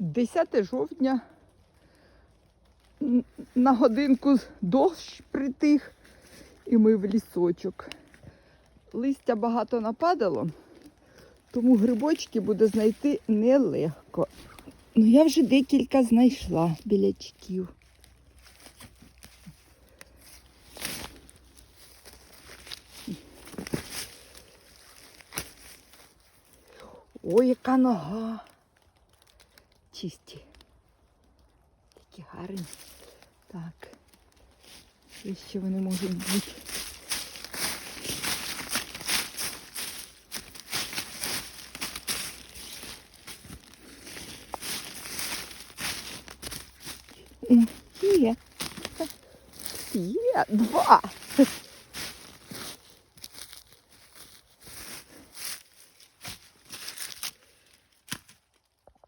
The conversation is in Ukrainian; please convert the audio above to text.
10 жовтня на годинку дощ притих, і ми в лісочок. Листя багато нападало, тому грибочки буде знайти нелегко. Ну, я вже декілька знайшла білячків. Ой, яка нога. Чисті. Такі гарні. Так. І ще вони можуть бути. О, Є. Є. Два.